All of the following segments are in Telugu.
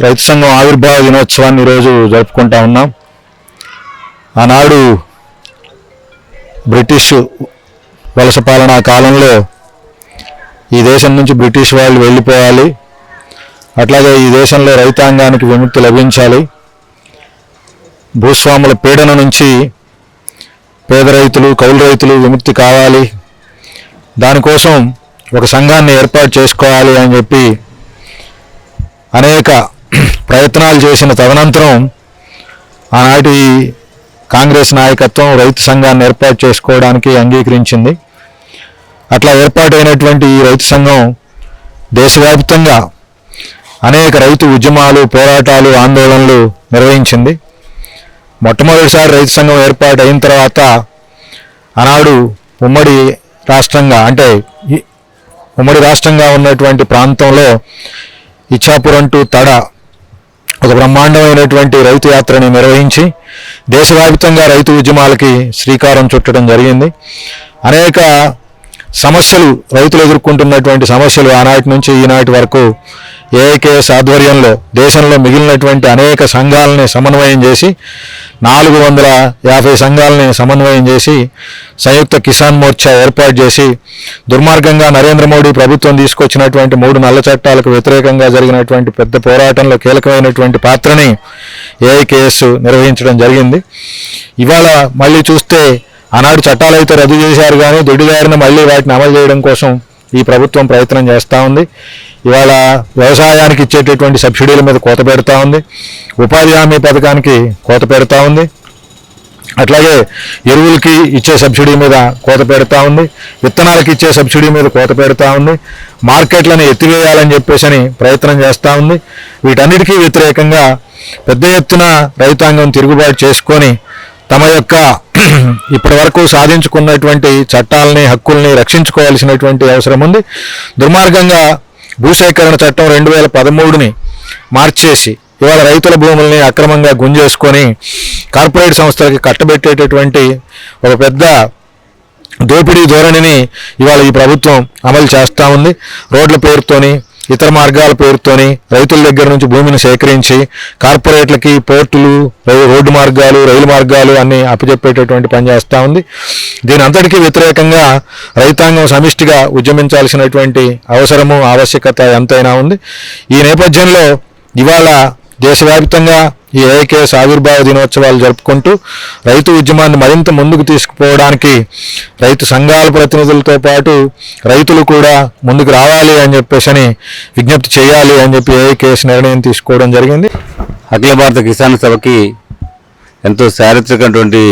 రైతు సంఘం ఆవిర్భావ దినోత్సవాన్ని ఈరోజు జరుపుకుంటా ఉన్నాం. ఆనాడు బ్రిటిష్ వలస పాలనా కాలంలో ఈ దేశం నుంచి బ్రిటిష్ వాళ్ళు వెళ్ళిపోవాలి. అట్లాగే ఈ దేశంలో రైతాంగానికి విముక్తి లభించాలి. భూస్వాముల పీడన నుంచి పేద రైతులు కౌలు రైతులు విముక్తి కావాలి. దానికోసం ఒక సంఘాన్ని ఏర్పాటు చేసుకోవాలి అని చెప్పి అనేక ప్రయత్నాలు చేసిన తదనంతరం ఆనాటి కాంగ్రెస్ నాయకత్వం రైతు సంఘాన్ని ఏర్పాటు చేసుకోవడానికి అంగీకరించింది. అట్లా ఏర్పాటైనటువంటి ఈ రైతు సంఘం దేశవ్యాప్తంగా అనేక రైతు ఉద్యమాలు పోరాటాలు ఆందోళనలు నిర్వహించింది. మొట్టమొదటిసారి రైతు సంఘం ఏర్పాటు అయిన తర్వాత ఆనాడు ఉమ్మడి రాష్ట్రంగా అంటే ఉమ్మడి రాష్ట్రంగా ఉన్నటువంటి ప్రాంతంలో ఇచ్చాపురం టు తడ ఒక బ్రహ్మాండమైనటువంటి రైతు యాత్రని నిర్వహించి దేశవ్యాప్తంగా రైతు ఉద్యమాలకి శ్రీకారం చుట్టడం జరిగింది. అనేక సమస్యలు రైతులు ఎదుర్కొంటున్నటువంటి సమస్యలు ఆనాటి నుంచి ఈనాటి వరకు ఏఐకేఎస్ ఆధ్వర్యంలో దేశంలో మిగిలినటువంటి అనేక సంఘాలని సమన్వయం చేసి నాలుగు వందల యాభై సంఘాలని సమన్వయం చేసి సంయుక్త కిసాన్ మోర్చా ఏర్పాటు చేసి దుర్మార్గంగా నరేంద్ర మోడీ ప్రభుత్వం తీసుకొచ్చినటువంటి మూడు నల్ల చట్టాలకు వ్యతిరేకంగా జరిగినటువంటి పెద్ద పోరాటంలో కీలకమైనటువంటి పాత్రని ఏఐకేఎస్ నిర్వహించడం జరిగింది. ఇవాళ మళ్ళీ చూస్తే ఆనాడు చట్టాలు అయితే రద్దు చేశారు కానీ దొడ్డిదారిన మళ్ళీ వాటిని అమలు చేయడం కోసం ఈ ప్రభుత్వం ప్రయత్నం చేస్తూ ఉంది. ఇవాళ వ్యవసాయానికి ఇచ్చేటటువంటి సబ్సిడీల మీద కోత పెడతా ఉంది. ఉపాధి హామీ పథకానికి కోత పెడతా ఉంది. అట్లాగే ఎరువులకి ఇచ్చే సబ్సిడీ మీద కోత పెడతా ఉంది. విత్తనాలకి ఇచ్చే సబ్సిడీ మీద కోత పెడతా ఉంది. మార్కెట్లను ఎత్తివేయాలని చెప్పేసి ప్రయత్నం చేస్తూ ఉంది. వీటన్నిటికీ వ్యతిరేకంగా పెద్ద ఎత్తున రైతాంగం తిరుగుబాటు చేసుకొని తమ యొక్క ఇప్పటి వరకు సాధించుకున్నటువంటి చట్టాలని హక్కుల్ని రక్షించుకోవాల్సినటువంటి అవసరం ఉంది. దుర్మార్గంగా భూసేకరణ చట్టం రెండు వేల పదమూడుని మార్చేసి ఇవాళ రైతుల భూముల్ని అక్రమంగా గుంజేసుకొని కార్పొరేట్ సంస్థలకి కట్టబెట్టేటటువంటి ఒక పెద్ద దోపిడీ ధోరణిని ఇవాళ ఈ ప్రభుత్వం అమలు చేస్తూ ఉంది. రోడ్ల పేరుతోని ఇతర మార్గాల పేరుతోని రైతుల దగ్గర నుంచి భూమిని సేకరించి కార్పొరేట్లకి పోర్టులు రై- రోడ్డు మార్గాలు రైలు మార్గాలు అన్ని అప్పచెప్పేటటువంటి పని చేస్తూ ఉంది. దీని అంతటికీ వ్యతిరేకంగా రైతాంగం సమిష్టిగా ఉద్యమించాల్సినటువంటి అవసరము ఆవశ్యకత ఎంతైనా ఉంది. ఈ నేపథ్యంలో ఇవాళ దేశవ్యాప్తంగా ఈ ఏఐకేఎస్ ఆవిర్భావ దినోత్సవాలు జరుపుకుంటూ రైతు ఉద్యమాన్ని మరింత ముందుకు తీసుకుపోవడానికి రైతు సంఘాల ప్రతినిధులతో పాటు రైతులు కూడా ముందుకు రావాలి అని చెప్పేసి అని విజ్ఞప్తి చేయాలి అని చెప్పి ఏఐకేఎస్ నిర్ణయం తీసుకోవడం జరిగింది. అఖిల భారత కిసాన్ సభకి ఎంతో చారిత్రకటువంటి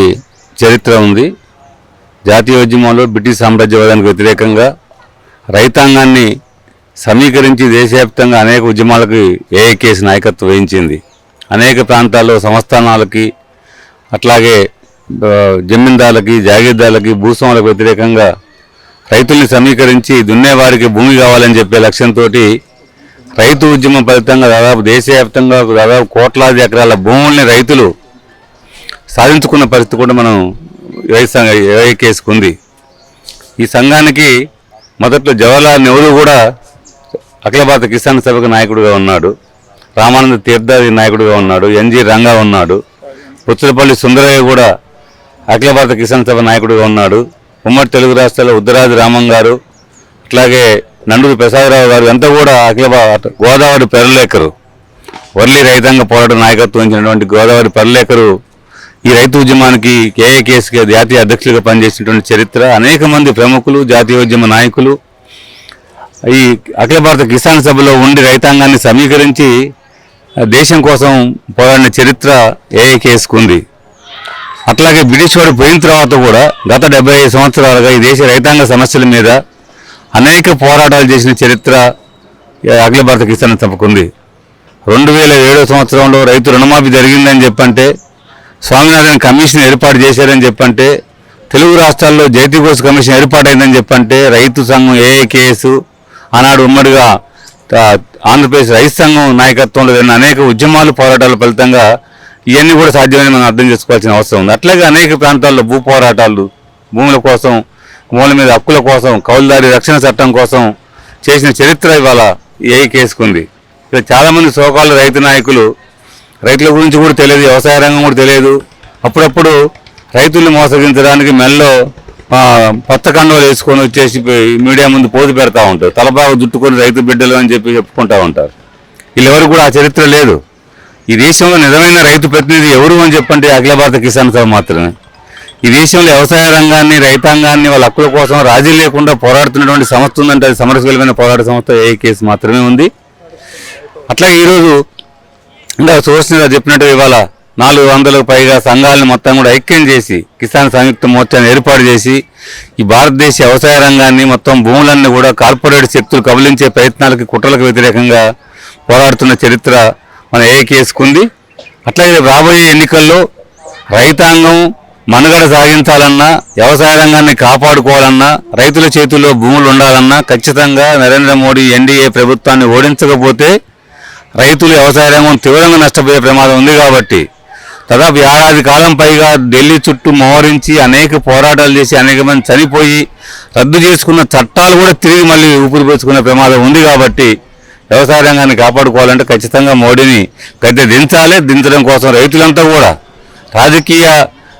చరిత్ర ఉంది. జాతీయ ఉద్యమంలో బ్రిటిష్ సామ్రాజ్యవాదానికి వ్యతిరేకంగా రైతాంగాన్ని సమీకరించి దేశవ్యాప్తంగా అనేక ఉద్యమాలకు ఏఐకేఎస్ నాయకత్వం వహించింది. అనేక ప్రాంతాల్లో సంస్థానాలకి అట్లాగే ఆ, జమీందారులకి జాగీర్దారులకి భూస్వాములకు వ్యతిరేకంగా రైతుల్ని సమీకరించి దున్నేవారికి భూమి కావాలని చెప్పే లక్ష్యంతో రైతు ఉద్యమం ఫలితంగా దాదాపు దేశవ్యాప్తంగా దాదాపు కోట్లాది ఎకరాల భూముల్ని రైతులు సాధించుకున్న పరిస్థితి కూడా మనం రైతు సంఘ ఈ సంఘానికి మొదట్లో జవహర్లాల్ నెహ్రూ కూడా అఖిల భారత కిసాన్ సభకు నాయకుడిగా ఉన్నాడు. రామానంద తీర్థాది నాయకుడిగా ఉన్నాడు ఎన్జి రంగా ఉన్నాడు. పుచ్చలపల్లి సుందరయ్య కూడా అఖిల భారత కిసాన్ సభ నాయకుడిగా ఉన్నాడు. ఉమ్మడి తెలుగు రాష్ట్రాల ఉద్దరాజు రామం గారు అట్లాగే నండూరు ప్రసాదరావు గారు అంతా కూడా అఖిల భారత గోదావరి పెరలేకరు. వర్లీ రైతాంగ పోరాట నాయకత్వం వహించినటువంటి గోదావరి పెరలేకరు ఈ రైతు ఉద్యమానికి కేఏకేఎస్కి జాతీయ అధ్యక్షులుగా పనిచేసినటువంటి చరిత్ర అనేక మంది ప్రముఖులు జాతీయ ఉద్యమ నాయకులు. ఈ అఖిల భారత కిసాన్ సభలో ఉండి రైతాంగాన్ని సమీకరించి దేశం కోసం పోరాడిన చరిత్ర ఏఐకేఎస్కు అట్లాగే బ్రిటిష్ వాడు పోయిన తర్వాత కూడా గత డెబ్బై ఐదు సంవత్సరాలుగా ఈ దేశ రైతాంగ సమస్యల మీద అనేక పోరాటాలు చేసిన చరిత్ర అఖిల భారత కిసాన్ సభకు రెండు వేల ఏడో సంవత్సరంలో రైతు రుణమాఫీ జరిగిందని చెప్పంటే స్వామినాథన్ కమిషన్ ఏర్పాటు చేశారని చెప్పంటే తెలుగు రాష్ట్రాల్లో జైతి ఘోష్ కమిషన్ ఏర్పాటైందని చెప్పంటే రైతు సంఘం ఏఏకేఎస్ ఆనాడు ఉమ్మడిగా ఆంధ్రప్రదేశ్ రైతు సంఘం నాయకత్వంలో జరిగిన అనేక ఉద్యమాలు పోరాటాల ఫలితంగా ఇవన్నీ కూడా సాధ్యమని మనం అర్థం చేసుకోవాల్సిన అవసరం ఉంది. అట్లాగే అనేక ప్రాంతాల్లో భూ పోరాటాలు భూముల కోసం భూముల మీద హక్కుల కోసం కౌలుదారి రక్షణ చట్టం కోసం చేసిన చరిత్ర ఇవాళ ఏ కేసుకుంది. ఇక్కడ చాలామంది సోకాలు రైతు నాయకులు రైతుల గురించి కూడా తెలియదు వ్యవసాయ రంగం కూడా తెలియదు. అప్పుడప్పుడు రైతుల్ని మోసగించడానికి మెల్లో పచ్చ కండవలు వేసుకొని వచ్చేసి మీడియా ముందు పోదు పెడతా ఉంటారు. తలబాగా జుట్టుకొని రైతు బిడ్డలు అని చెప్పి చెప్పుకుంటా ఉంటారు. వీళ్ళెవరు కూడా ఆ చరిత్ర లేదు. ఈ దేశంలో నిజమైన రైతు ప్రతినిధి ఎవరు అని చెప్పంటే అఖిల భారత కిసాన్ సభ మాత్రమే. ఈ దేశంలో వ్యవసాయ రంగాన్ని రైతాంగాన్ని వాళ్ళ హక్కుల కోసం రాజీ లేకుండా పోరాడుతున్నటువంటి సంస్థ ఉందంటే అది సమరశీలమైన పోరాట సంస్థ ఏ కేసు మాత్రమే ఉంది. అట్లాగే ఈరోజు ఇంకా సోషల్ చెప్పినట్టు ఇవాళ నాలుగు వందలకు పైగా సంఘాలను మొత్తం కూడా ఐక్యం చేసి కిసాన్ సంయుక్త మోర్చాను ఏర్పాటు చేసి ఈ భారతదేశ వ్యవసాయ రంగాన్ని మొత్తం భూములన్నీ కూడా కార్పొరేట్ శక్తులు కబలించే ప్రయత్నాలకి కుట్రలకు వ్యతిరేకంగా పోరాడుతున్న చరిత్ర మన ఏకేసుకుంది అట్లాగే రాబోయే ఎన్నికల్లో రైతాంగం మనుగడ సాగించాలన్నా వ్యవసాయ రంగాన్ని కాపాడుకోవాలన్నా రైతుల చేతుల్లో భూములు ఉండాలన్నా ఖచ్చితంగా నరేంద్ర మోడీ ఎన్డీఏ ప్రభుత్వాన్ని ఓడించకపోతే రైతులు వ్యవసాయ రంగం తీవ్రంగా నష్టపోయే ప్రమాదం ఉంది కాబట్టి దాదాపు ఏడాది కాలం పైగా ఢిల్లీ చుట్టూ మోహరించి అనేక పోరాటాలు చేసి అనేక మంది చనిపోయి రద్దు చేసుకున్న చట్టాలు కూడా తిరిగి మళ్ళీ ఊపిరిపోసుకునే ప్రమాదం ఉంది కాబట్టి వ్యవసాయ రంగాన్ని కాపాడుకోవాలంటే ఖచ్చితంగా మోడీని గద్దె దించాలి. దించడం కోసం రైతులంతా కూడా రాజకీయ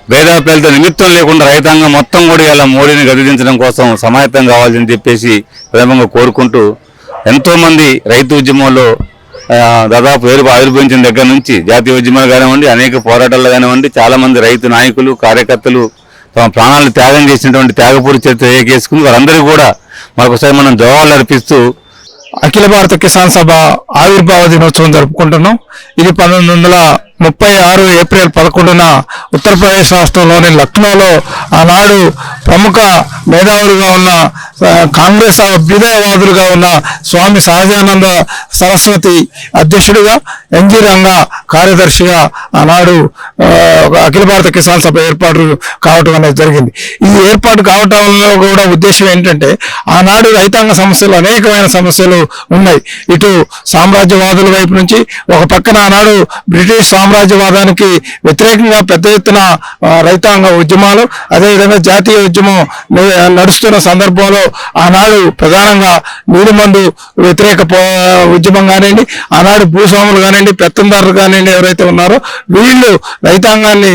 భేదాభేదాలతో నిమిత్తం లేకుండా రైతాంగం మొత్తం కూడా ఇలా మోడీని గదిదించడం కోసం సమాయత్తం కావాలని చెప్పేసి ప్రేమంగా కోరుకుంటూ ఎంతోమంది రైతు ఉద్యమంలో దాదాపు వేరు ఆవిర్భవించిన దగ్గర నుంచి జాతీయ ఉద్యమాలు కానివ్వండి అనేక పోరాటాలు కానివ్వండి చాలా మంది రైతు నాయకులు కార్యకర్తలు తమ ప్రాణాలు త్యాగం చేసినటువంటి త్యాగపూరి చరిత్ర ఏకేసుకుని వారందరూ కూడా మరొకసారి మనం జవాబులు అర్పిస్తూ అఖిల భారత కిసాన్ సభ ఆవిర్భావ దినోత్సవం జరుపుకుంటున్నాం. ఇది పంతొమ్మిది వందల ముప్పై ఆరు ఏప్రిల్ పదకొండున ఉత్తరప్రదేశ్ రాష్ట్రంలోని లక్నోలో ఆనాడు ప్రముఖ మేధావులుగా ఉన్న కాంగ్రెస్ అభ్యుదయవాదులుగా ఉన్న స్వామి సహజానంద సరస్వతి అధ్యక్షుడిగా ఎన్జి రంగా కార్యదర్శిగా ఆనాడు అఖిల భారత కిసాన్ సభ ఏర్పాటు కావటం అనేది జరిగింది. ఈ ఏర్పాటు కావటంలో కూడా ఉద్దేశం ఏంటంటే ఆనాడు రైతాంగ సమస్యలు అనేకమైన సమస్యలు ఉన్నాయి. ఇటు సామ్రాజ్యవాదుల వైపు నుంచి ఒక పక్కన ఆనాడు బ్రిటిష్ సామ్రాజ్యవాదానికి వ్యతిరేకంగా పెద్ద ఎత్తున రైతాంగ ఉద్యమాలు అదేవిధంగా జాతీయ ఉద్యమం నడుస్తున్న సందర్భంలో ఆనాడు ప్రధానంగా నీలిమందు వ్యతిరేక పో ఉద్యమం కానివ్వండి ఆనాడు భూస్వాములు కానివ్వండి పెత్తందారులు కానివ్వండి ఎవరైతే ఉన్నారో వీళ్ళు రైతాంగాన్ని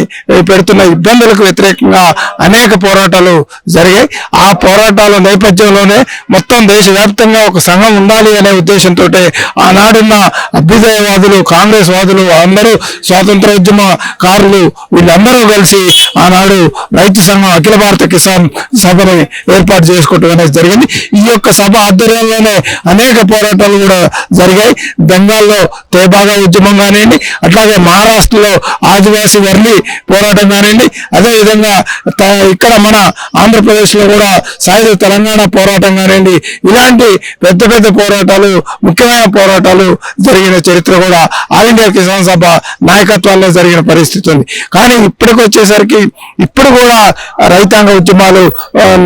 పెడుతున్న ఇబ్బందులకు వ్యతిరేకంగా అనేక పోరాటాలు జరిగాయి. ఆ పోరాటాల నేపథ్యంలోనే మొత్తం దేశవ్యాప్తంగా ఒక సంఘం ఉండాలి అనే ఉద్దేశంతో ఆనాడున్న అభ్యుదయవాదులు కాంగ్రెస్ వాదులు అందరూ స్వాతంత్ర ఉద్యమ కారులు వీళ్ళందరూ కలిసి ఆనాడు రైతు సంఘం అఖిల భారత కిసాన్ సభని ఏర్పాటు చేసుకోవటం జరిగింది. ఈ యొక్క సభ ఆధ్వర్యంలోనే అనేక పోరాటాలు కూడా జరిగాయి. బెంగాల్లో తేబాగా ఉద్యమం కానివ్వండి అట్లాగే మహారాష్ట్రలో ఆదివాసీ వర్లి పోరాటం కానివ్వండి అదేవిధంగా త- ఇక్కడ మన ఆంధ్రప్రదేశ్లో కూడా సాయుధ తెలంగాణ పోరాటం కానివ్వండి ఇలాంటి పెద్ద పెద్ద పోరాటాలు ముఖ్యమైన పోరాటాలు జరిగిన చరిత్ర కూడా ఆల్ ఇండియా కిసాన్ సభ నాయకత్వాల్లో జరిగిన పరిస్థితి ఉంది. కానీ ఇప్పటికి వచ్చేసరికి ఇప్పుడు కూడా రైతాంగ ఉద్యమాలు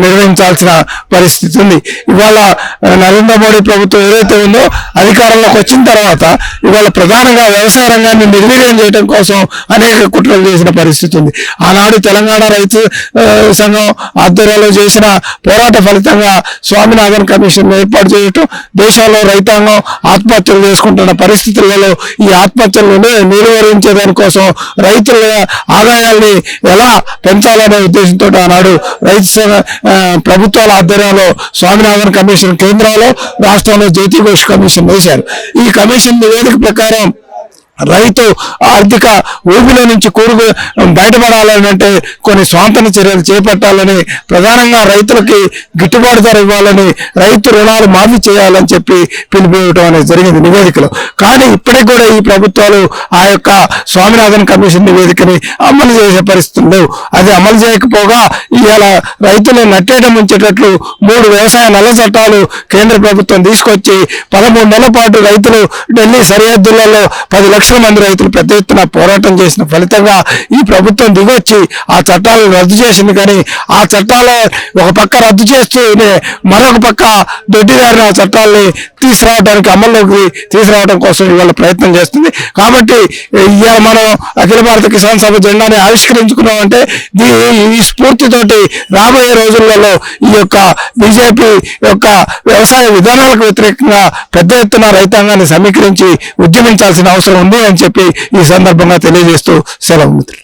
నిర్వహించాల్సిన పరిస్థితి ఉంది. ఇవాళ నరేంద్ర మోడీ ప్రభుత్వం ఏదైతే ఉందో అధికారంలోకి వచ్చిన తర్వాత ఇవాళ ప్రధానంగా వ్యవసాయ రంగాన్ని నిర్వీర్యం చేయడం కోసం అనేక కుట్రలు చేసిన పరిస్థితి ఉంది. ఆనాడు తెలంగాణ రైతు సంఘం ఆధ్వర్యంలో చేసిన పోరాట ఫలితంగా స్వామినాథన్ కమిషన్ ఏర్పాటు చేయటం దేశంలో రైతాంగం ఆత్మహత్యలు చేసుకుంటున్న పరిస్థితులలో ఈ ఆత్మహత్యలను నిర్వహించే దానికోసం రైతుల ఆదాయాల్ని ఎలా పెంచాలనే ఉద్దేశంతో ఆనాడు రైతు సంఘ ఆధ్వర్యం రాష్ట్రంలో స్వామినాథన్ కమిషన్ కేంద్రంలో రాష్ట్రంలో జ్యోతి ఘోష్ కమిషన్ వేశారు. ఈ కమిషన్ నివేదిక ప్రకారం రైతు ఆర్థిక ఊబిలో నుంచి కూరుకు బయటపడాలంటే అంటే కొన్ని స్వాంతన చర్యలు చేపట్టాలని ప్రధానంగా రైతులకి గిట్టుబాటు ధర ఇవ్వాలని రైతు రుణాలు మాఫీ చేయాలని చెప్పి పిలిపివ్వటం అనేది జరిగింది నివేదికలో. కానీ ఇప్పటికి కూడా ఈ ప్రభుత్వాలు ఆ యొక్క స్వామినాథన్ కమిషన్ నివేదికని అమలు చేసే పరిస్థితులు అది అమలు చేయకపోగా ఇవాళ రైతులు నట్టేయడం ఉంచేటట్లు మూడు వ్యవసాయ నల్ల చట్టాలు కేంద్ర ప్రభుత్వం తీసుకొచ్చి పదమూడు నెలల పాటు రైతులు ఢిల్లీ సరిహద్దులలో పది లక్షల లక్షల మంది రైతులు పెద్ద ఎత్తున పోరాటం చేసిన ఫలితంగా ఈ ప్రభుత్వం దిగొచ్చి ఆ చట్టాలను రద్దు చేసింది. కానీ ఆ చట్టాలు ఒక పక్క రద్దు చేస్తూనే మరొక పక్క దొడ్డిదారిన ఆ చట్టాలని తీసుకురావడానికి అమల్లోకి తీసుకురావడం కోసం ఇవాళ ప్రయత్నం చేస్తుంది. కాబట్టి ఇవాళ మనం అఖిల భారత కిసాన్ సభ జెండాని ఆవిష్కరించుకున్నామంటే దీ- ఈ స్ఫూర్తితోటి రాబోయే రోజులలో ఈ యొక్క బీజేపీ యొక్క వ్యవసాయ విధానాలకు వ్యతిరేకంగా పెద్ద ఎత్తున రైతాంగాన్ని సమీకరించి ఉద్యమించాల్సిన అవసరం ఉంది. అని చెప్పి ఈ సందర్భంగా తెలియజేస్తూ సెలవు మిత్రులు